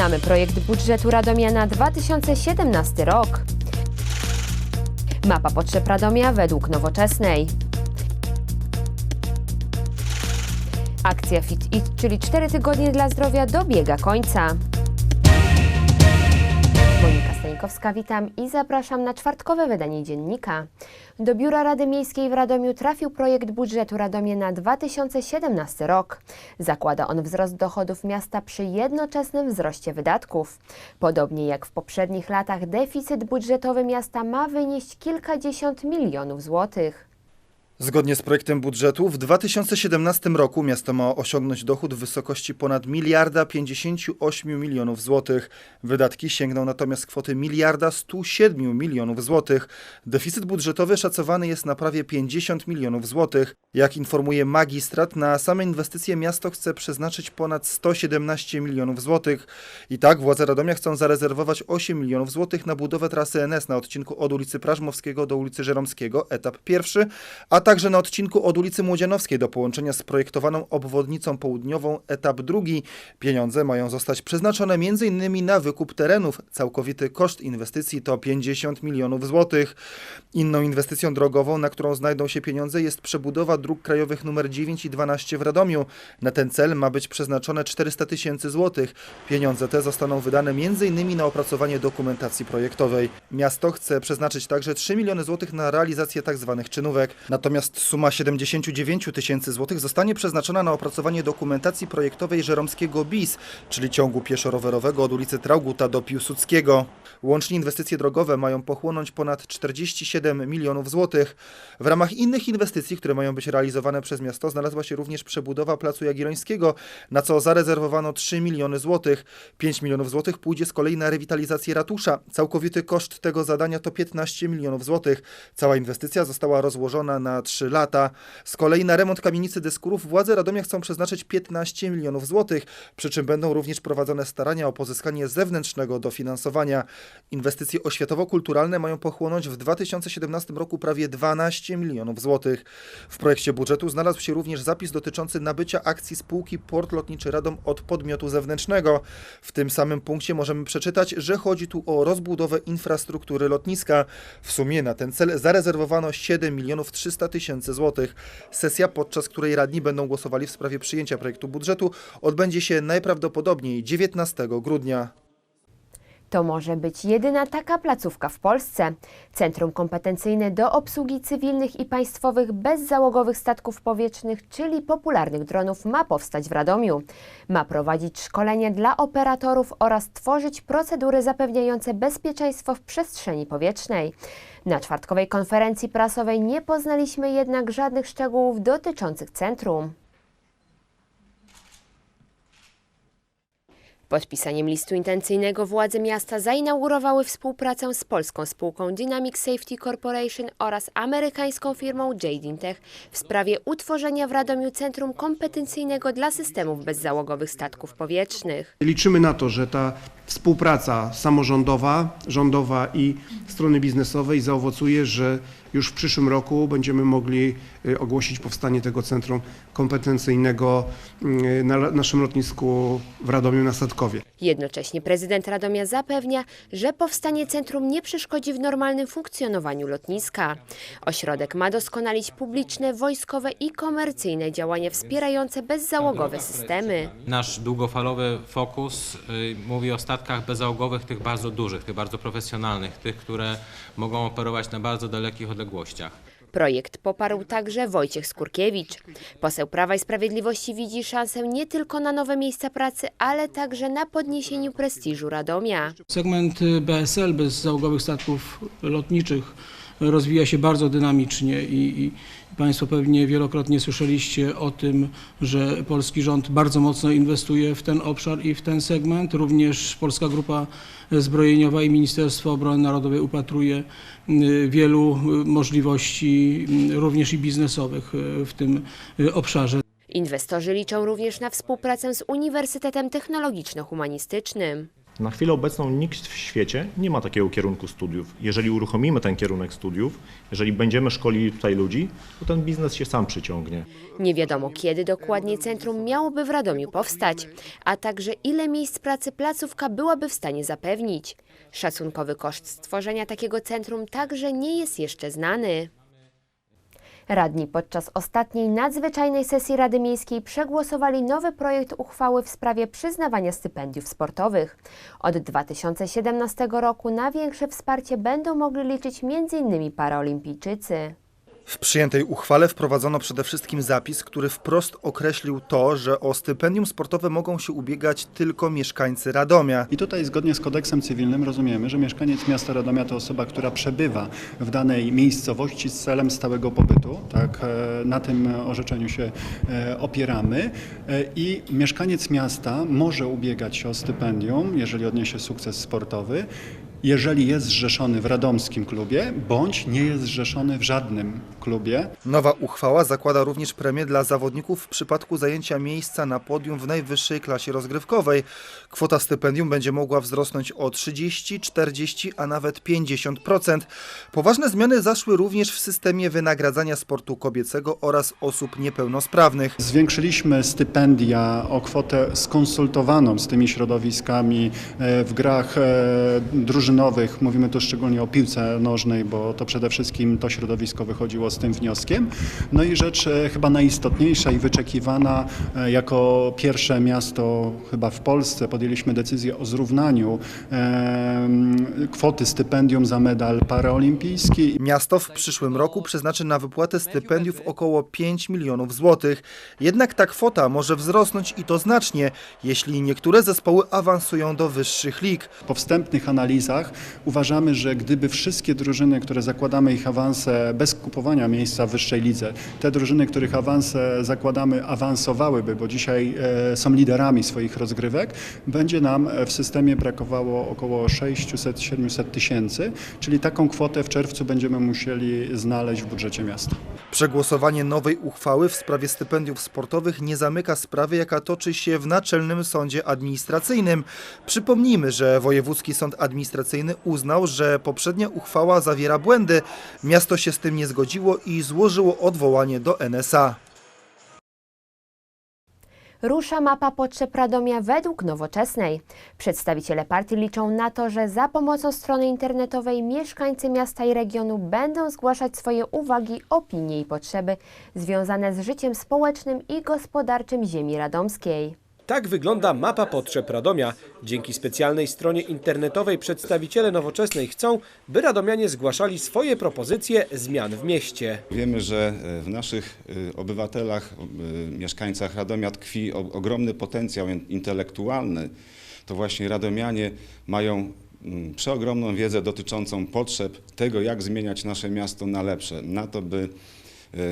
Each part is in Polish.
Znamy projekt budżetu Radomia na 2017 rok. Mapa potrzeb Radomia według nowoczesnej. Akcja Fit It, czyli 4 tygodnie dla zdrowia dobiega końca. Stanikowska, witam i zapraszam na czwartkowe wydanie dziennika. Do Biura Rady Miejskiej w Radomiu trafił projekt budżetu Radomia na 2017 rok. Zakłada on wzrost dochodów miasta przy jednoczesnym wzroście wydatków. Podobnie jak w poprzednich latach, deficyt budżetowy miasta ma wynieść kilkadziesiąt milionów złotych. Zgodnie z projektem budżetu w 2017 roku miasto ma osiągnąć dochód w wysokości ponad miliarda 58 milionów złotych. Wydatki sięgną natomiast kwoty miliarda 107 milionów złotych. Deficyt budżetowy szacowany jest na prawie 50 milionów złotych. Jak informuje magistrat, na same inwestycje miasto chce przeznaczyć ponad 117 milionów złotych. I tak władze Radomia chcą zarezerwować 8 milionów złotych na budowę trasy NS na odcinku od ulicy Prażmowskiego do ulicy Żeromskiego, etap pierwszy, a także na odcinku od ulicy Młodzianowskiej do połączenia z projektowaną obwodnicą południową, etap drugi. Pieniądze mają zostać przeznaczone m.in. na wykup terenów. Całkowity koszt inwestycji to 50 milionów złotych. Inną inwestycją drogową, na którą znajdą się pieniądze, jest przebudowa dróg krajowych nr 9 i 12 w Radomiu. Na ten cel ma być przeznaczone 400 tysięcy złotych. Pieniądze te zostaną wydane m.in. na opracowanie dokumentacji projektowej. Miasto chce przeznaczyć także 3 miliony złotych na realizację tzw. czynówek. Natomiast suma 79 tysięcy złotych zostanie przeznaczona na opracowanie dokumentacji projektowej Żeromskiego BIS, czyli ciągu pieszo-rowerowego od ulicy Trauguta do Piłsudskiego. Łącznie inwestycje drogowe mają pochłonąć ponad 47 milionów złotych. W ramach innych inwestycji, które mają być realizowane przez miasto, znalazła się również przebudowa Placu Jagiellońskiego, na co zarezerwowano 3 miliony złotych. 5 milionów złotych pójdzie z kolei na rewitalizację ratusza. Całkowity koszt tego zadania to 15 milionów złotych. Cała inwestycja została rozłożona na 3 lata. Z kolei na remont kamienicy Dyskurów władze Radomia chcą przeznaczyć 15 milionów złotych, przy czym będą również prowadzone starania o pozyskanie zewnętrznego dofinansowania. Inwestycje oświatowo-kulturalne mają pochłonąć w 2017 roku prawie 12 milionów złotych. W projekcie budżetu znalazł się również zapis dotyczący nabycia akcji spółki Port Lotniczy Radom od podmiotu zewnętrznego. W tym samym punkcie możemy przeczytać, że chodzi tu o rozbudowę infrastruktury lotniska. W sumie na ten cel zarezerwowano 7 milionów 300 tysięcy złotych. Sesja, podczas której radni będą głosowali w sprawie przyjęcia projektu budżetu, odbędzie się najprawdopodobniej 19 grudnia. To może być jedyna taka placówka w Polsce. Centrum kompetencyjne do obsługi cywilnych i państwowych bezzałogowych statków powietrznych, czyli popularnych dronów, ma powstać w Radomiu. Ma prowadzić szkolenie dla operatorów oraz tworzyć procedury zapewniające bezpieczeństwo w przestrzeni powietrznej. Na czwartkowej konferencji prasowej nie poznaliśmy jednak żadnych szczegółów dotyczących centrum. Podpisaniem listu intencyjnego władze miasta zainaugurowały współpracę z polską spółką Dynamic Safety Corporation oraz amerykańską firmą Jadin Tech w sprawie utworzenia w Radomiu Centrum Kompetencyjnego dla Systemów Bezzałogowych Statków Powietrznych. Liczymy na to, że ta współpraca samorządowa, rządowa i strony biznesowej zaowocuje, że już w przyszłym roku będziemy mogli y, ogłosić powstanie tego centrum kompetencyjnego y, na naszym lotnisku w Radomiu na Statkowie. Jednocześnie prezydent Radomia zapewnia, że powstanie centrum nie przeszkodzi w normalnym funkcjonowaniu lotniska. Ośrodek ma doskonalić publiczne, wojskowe i komercyjne działania wspierające bezzałogowe systemy. Nasz długofalowy fokus y, mówi o statkach bezzałogowych, tych bardzo dużych, tych bardzo profesjonalnych, tych, które mogą operować na bardzo dalekich odległościach. Projekt poparł także Wojciech Skurkiewicz. Poseł Prawa i Sprawiedliwości widzi szansę nie tylko na nowe miejsca pracy, ale także na podniesieniu prestiżu Radomia. Segment BSL, bezzałogowych statków lotniczych, rozwija się bardzo dynamicznie i, i Państwo pewnie wielokrotnie słyszeliście o tym, że polski rząd bardzo mocno inwestuje w ten obszar i w ten segment. Również Polska Grupa Zbrojeniowa i Ministerstwo Obrony Narodowej upatruje y, wielu y, możliwości, y, również i biznesowych w tym obszarze. Inwestorzy liczą również na współpracę z Uniwersytetem Technologiczno-Humanistycznym. Na chwilę obecną nikt w świecie nie ma takiego kierunku studiów. Jeżeli uruchomimy ten kierunek studiów, jeżeli będziemy szkolili tutaj ludzi, to ten biznes się sam przyciągnie. Nie wiadomo, kiedy dokładnie centrum miałoby w Radomiu powstać, a także ile miejsc pracy placówka byłaby w stanie zapewnić. Szacunkowy koszt stworzenia takiego centrum także nie jest jeszcze znany. Radni podczas ostatniej nadzwyczajnej sesji Rady Miejskiej przegłosowali nowy projekt uchwały w sprawie przyznawania stypendiów sportowych. Od 2017 roku na większe wsparcie będą mogli liczyć m.in. paraolimpijczycy. W przyjętej uchwale wprowadzono przede wszystkim zapis, który wprost określił to, że o stypendium sportowe mogą się ubiegać tylko mieszkańcy Radomia. I tutaj zgodnie z kodeksem cywilnym rozumiemy, że mieszkaniec miasta Radomia to osoba, która przebywa w danej miejscowości z celem stałego pobytu. Tak, e, na tym orzeczeniu się e, opieramy. E, I mieszkaniec miasta może ubiegać się o stypendium, jeżeli odniesie sukces sportowy. Jeżeli jest zrzeszony w radomskim klubie, bądź nie jest zrzeszony w żadnym klubie, Nowa uchwała zakłada również premię dla zawodników w przypadku zajęcia miejsca na podium w najwyższej klasie rozgrywkowej. Kwota stypendium będzie mogła wzrosnąć o 30, 40, a nawet 50%. Poważne zmiany zaszły również w systemie wynagradzania sportu kobiecego oraz osób niepełnosprawnych. Zwiększyliśmy stypendia o kwotę skonsultowaną z tymi środowiskami e, w grach e, drużynowych. Mówimy tu szczególnie o piłce nożnej, bo to przede wszystkim to środowisko wychodziło z tym wnioskiem. No i rzecz e, chyba najistotniejsza i wyczekiwana, e, jako pierwsze miasto chyba w Polsce podjęliśmy decyzję o zrównaniu kwoty stypendium za medal paraolimpijski Miasto w przyszłym roku przeznaczy na wypłatę stypendiów około 5 milionów złotych. Jednak ta kwota może wzrosnąć i to znacznie, jeśli niektóre zespoły awansują do wyższych lig. Po wstępnych analizach uważamy, że gdyby wszystkie drużyny, które zakładamy ich awanse bez kupowania miejsca w wyższej lidze, te drużyny, których awanse zakładamy awansowałyby, bo dzisiaj e, są liderami swoich rozgrywek, będzie nam e, w systemie brakowało około 600-700 tysięcy, czyli taką kwotę w czerwcu będziemy musieli znaleźć w budżecie miasta. Przegłosowanie nowej uchwały w sprawie stypendiów sportowych nie zamyka sprawy, jaka toczy się w Naczelnym Sądzie Administracyjnym. Przypomnijmy, że Wojewódzki Sąd Administracyjny uznał, że poprzednia uchwała zawiera błędy. Miasto się z tym nie zgodziło i złożyło odwołanie do NSA. Rusza mapa potrzeb Radomia według nowoczesnej. Przedstawiciele partii liczą na to, że za pomocą strony internetowej mieszkańcy miasta i regionu będą zgłaszać swoje uwagi, opinie i potrzeby związane z życiem społecznym i gospodarczym ziemi radomskiej. Tak wygląda mapa potrzeb Radomia. Dzięki specjalnej stronie internetowej przedstawiciele Nowoczesnej chcą, by radomianie zgłaszali swoje propozycje zmian w mieście. Wiemy, że e, w naszych e, obywatelach, e, mieszkańcach Radomia tkwi ogromny potencjał in- intelektualny. To właśnie radomianie mają mm, przeogromną wiedzę dotyczącą potrzeb tego, jak zmieniać nasze miasto na lepsze, na to, by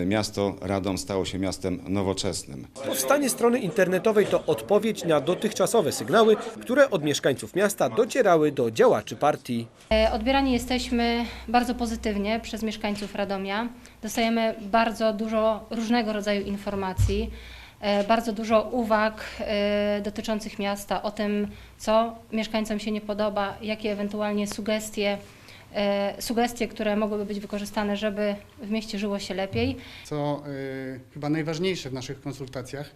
miasto Radom stało się miastem nowoczesnym. Powstanie strony internetowej to odpowiedź na dotychczasowe sygnały, które od mieszkańców miasta docierały do działaczy partii. E, Odbierani jesteśmy bardzo pozytywnie przez mieszkańców Radomia. Dostajemy bardzo dużo różnego rodzaju informacji, e, bardzo dużo uwag e, dotyczących miasta, o tym, co mieszkańcom się nie podoba, jakie ewentualnie sugestie, e, sugestie, które mogłyby być wykorzystane, żeby w mieście żyło się lepiej. co y, chyba najważniejsze w naszych konsultacjach,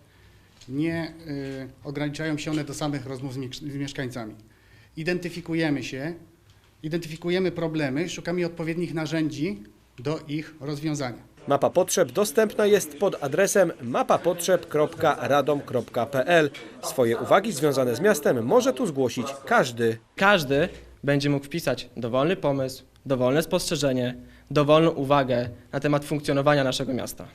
nie y, ograniczają się one do samych rozmów z, z mieszkańcami. Identyfikujemy się, identyfikujemy problemy, szukamy odpowiednich narzędzi do ich rozwiązania. Mapa potrzeb dostępna jest pod adresem mapapotrzeb.radom.pl. Swoje uwagi związane z miastem może tu zgłosić każdy. Każdy będzie mógł wpisać dowolny pomysł, dowolne spostrzeżenie, dowolną uwagę na temat funkcjonowania naszego miasta.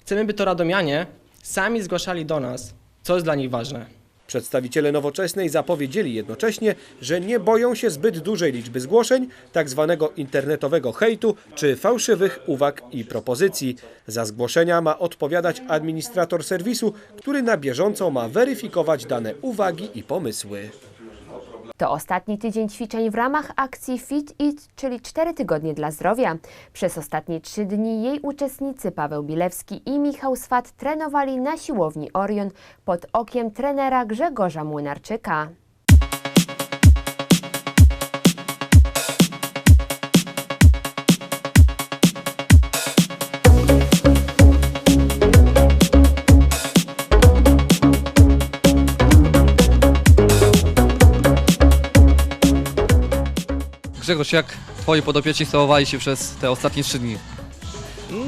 Chcemy, by to radomianie sami zgłaszali do nas, co jest dla nich ważne. Przedstawiciele Nowoczesnej zapowiedzieli jednocześnie, że nie boją się zbyt dużej liczby zgłoszeń, tak zwanego internetowego hejtu czy fałszywych uwag i propozycji. Za zgłoszenia ma odpowiadać administrator serwisu, który na bieżąco ma weryfikować dane uwagi i pomysły. To ostatni tydzień ćwiczeń w ramach akcji Fit It, czyli 4 tygodnie dla zdrowia. Przez ostatnie 3 dni jej uczestnicy Paweł Bilewski i Michał Swat trenowali na siłowni Orion pod okiem trenera Grzegorza Młynarczyka. Grzegorz, jak twoi podopieczni stawowali się przez te ostatnie trzy dni?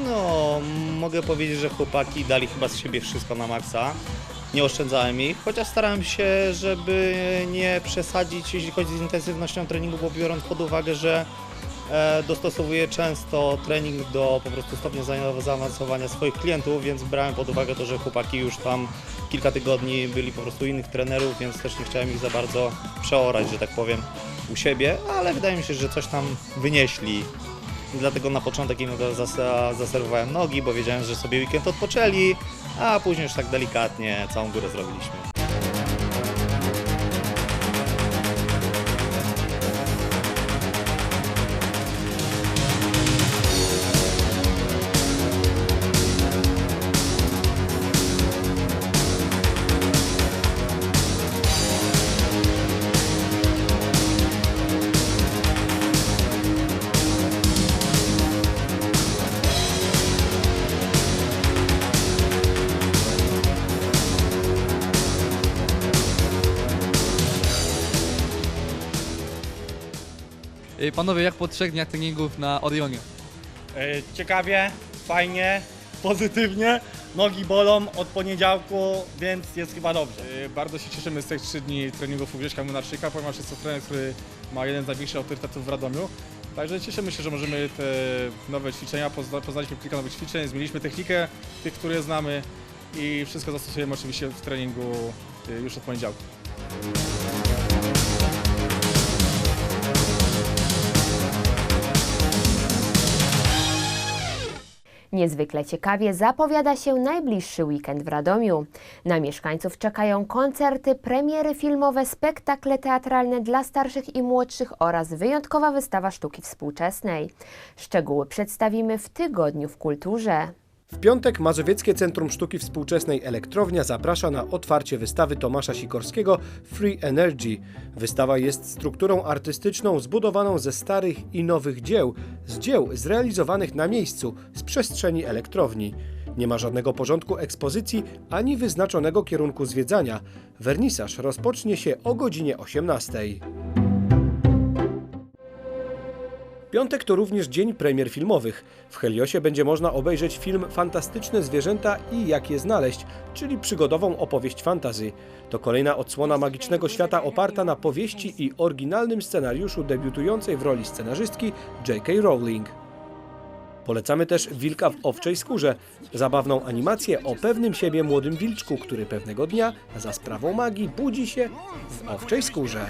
No, mogę powiedzieć, że chłopaki dali chyba z siebie wszystko na maksa. Nie oszczędzałem ich, chociaż starałem się, żeby nie przesadzić, jeśli chodzi z intensywnością treningu, bo biorąc pod uwagę, że e, dostosowuję często trening do po prostu stopnia za- zaawansowania swoich klientów, więc brałem pod uwagę to, że chłopaki już tam kilka tygodni byli po prostu innych trenerów, więc też nie chciałem ich za bardzo przeorać, że tak powiem, u siebie, ale wydaje mi się, że coś tam wynieśli. I Dlatego na początek im zas- zaserwowałem nogi, bo wiedziałem, że sobie weekend odpoczęli, a później już tak delikatnie całą górę zrobiliśmy. Panowie, jak po trzech dniach treningów na Orionie? E, Ciekawie, fajnie, pozytywnie. Nogi bolą od poniedziałku, więc jest chyba dobrze. E, Bardzo się cieszymy z tych trzy dni treningów u Grześka Młynarczyka, ponieważ jest to trener, który ma jeden z największych autorytetów w Radomiu. Także cieszymy się, że możemy te nowe ćwiczenia, pozna, poznaliśmy kilka nowych ćwiczeń, zmieniliśmy technikę tych, które znamy i wszystko zastosujemy oczywiście w treningu e, już od poniedziałku. Niezwykle ciekawie zapowiada się najbliższy weekend w Radomiu. Na mieszkańców czekają koncerty, premiery filmowe, spektakle teatralne dla starszych i młodszych oraz wyjątkowa wystawa sztuki współczesnej. Szczegóły przedstawimy w tygodniu w kulturze. W piątek Mazowieckie Centrum Sztuki Współczesnej Elektrownia zaprasza na otwarcie wystawy Tomasza Sikorskiego Free Energy. Wystawa jest strukturą artystyczną zbudowaną ze starych i nowych dzieł, z dzieł zrealizowanych na miejscu, z przestrzeni elektrowni. Nie ma żadnego porządku ekspozycji ani wyznaczonego kierunku zwiedzania. Wernisaż rozpocznie się o godzinie 18. Piątek to również dzień premier filmowych. W Heliosie będzie można obejrzeć film Fantastyczne zwierzęta i jak je znaleźć, czyli przygodową opowieść fantazy. To kolejna odsłona magicznego świata oparta na powieści i oryginalnym scenariuszu debiutującej w roli scenarzystki J.K. Rowling. Polecamy też Wilka w owczej skórze, zabawną animację o pewnym siebie młodym wilczku, który pewnego dnia za sprawą magii budzi się w owczej skórze.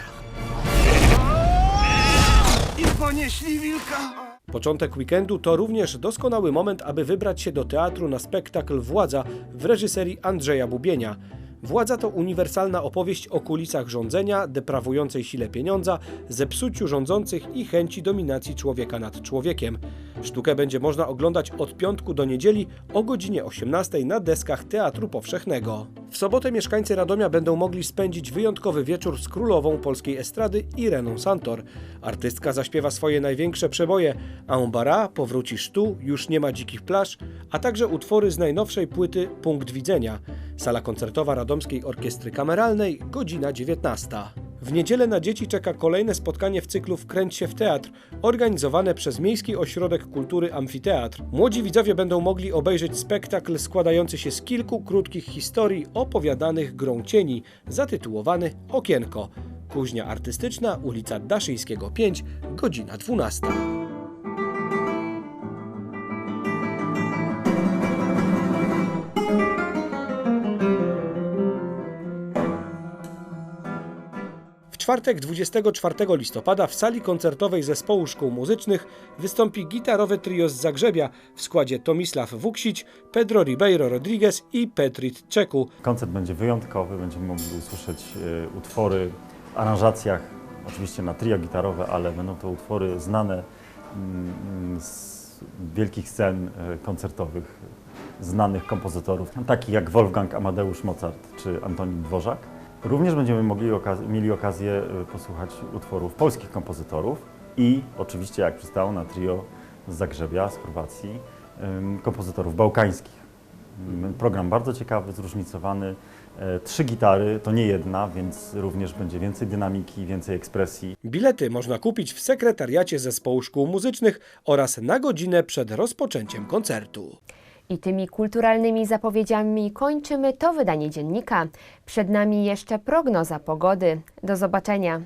I ponieśli wilka! Początek weekendu to również doskonały moment, aby wybrać się do teatru na spektakl Władza w reżyserii Andrzeja Bubienia. Władza to uniwersalna opowieść o kulisach rządzenia, deprawującej sile pieniądza, zepsuciu rządzących i chęci dominacji człowieka nad człowiekiem. Sztukę będzie można oglądać od piątku do niedzieli o godzinie 18 na deskach Teatru Powszechnego. W sobotę mieszkańcy Radomia będą mogli spędzić wyjątkowy wieczór z królową polskiej estrady Ireną Santor. Artystka zaśpiewa swoje największe przeboje, a Umbara powróci sztu, już nie ma dzikich plaż, a także utwory z najnowszej płyty Punkt Widzenia. Sala koncertowa Radomskiej Orkiestry Kameralnej, godzina 19. W niedzielę na dzieci czeka kolejne spotkanie w cyklu Wkręć się w teatr, organizowane przez Miejski Ośrodek Kultury Amfiteatr. Młodzi widzowie będą mogli obejrzeć spektakl składający się z kilku krótkich historii opowiadanych grą cieni, zatytułowany Okienko. Kuźnia Artystyczna, ulica Daszyńskiego 5, godzina 12. czwartek 24 listopada w sali koncertowej Zespołu Szkół Muzycznych wystąpi gitarowe trio z Zagrzebia w składzie Tomisław Wuksić, Pedro Ribeiro Rodriguez i Petrit Czeku. Koncert będzie wyjątkowy, będziemy mogli usłyszeć e, utwory w aranżacjach, oczywiście na trio gitarowe, ale będą to utwory znane mm, z wielkich scen e, koncertowych, znanych kompozytorów, takich jak Wolfgang Amadeusz Mozart czy Antoni Dworzak. Również będziemy mogli okaz- mieli okazję e, posłuchać utworów polskich kompozytorów i oczywiście, jak przystało na trio z Zagrzebia, z Chorwacji, kompozytorów bałkańskich. Mm, Program bardzo ciekawy, zróżnicowany, E, Trzy gitary to nie jedna, więc również będzie więcej dynamiki, więcej ekspresji. Bilety można kupić w sekretariacie zespołu szkół muzycznych oraz na godzinę przed rozpoczęciem koncertu. I tymi kulturalnymi zapowiedziami kończymy to wydanie dziennika. Przed nami jeszcze prognoza pogody. Do zobaczenia.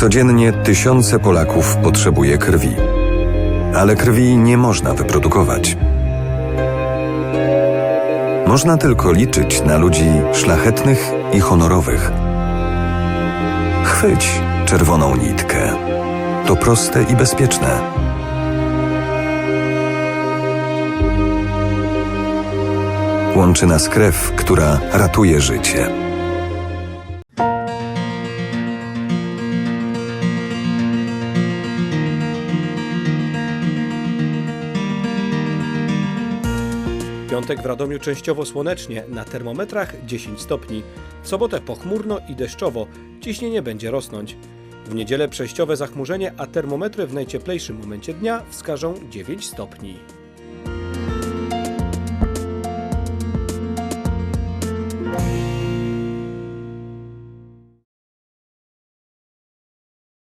Codziennie tysiące Polaków potrzebuje krwi. Ale krwi nie można wyprodukować. Można tylko liczyć na ludzi szlachetnych i honorowych. Chwyć czerwoną nitkę. To proste i bezpieczne. Łączy nas krew, która ratuje życie. Piątek w Radomiu częściowo słonecznie, na termometrach 10 stopni. W sobotę pochmurno i deszczowo, ciśnienie będzie rosnąć. W niedzielę przejściowe zachmurzenie, a termometry w najcieplejszym momencie dnia wskażą 9 stopni.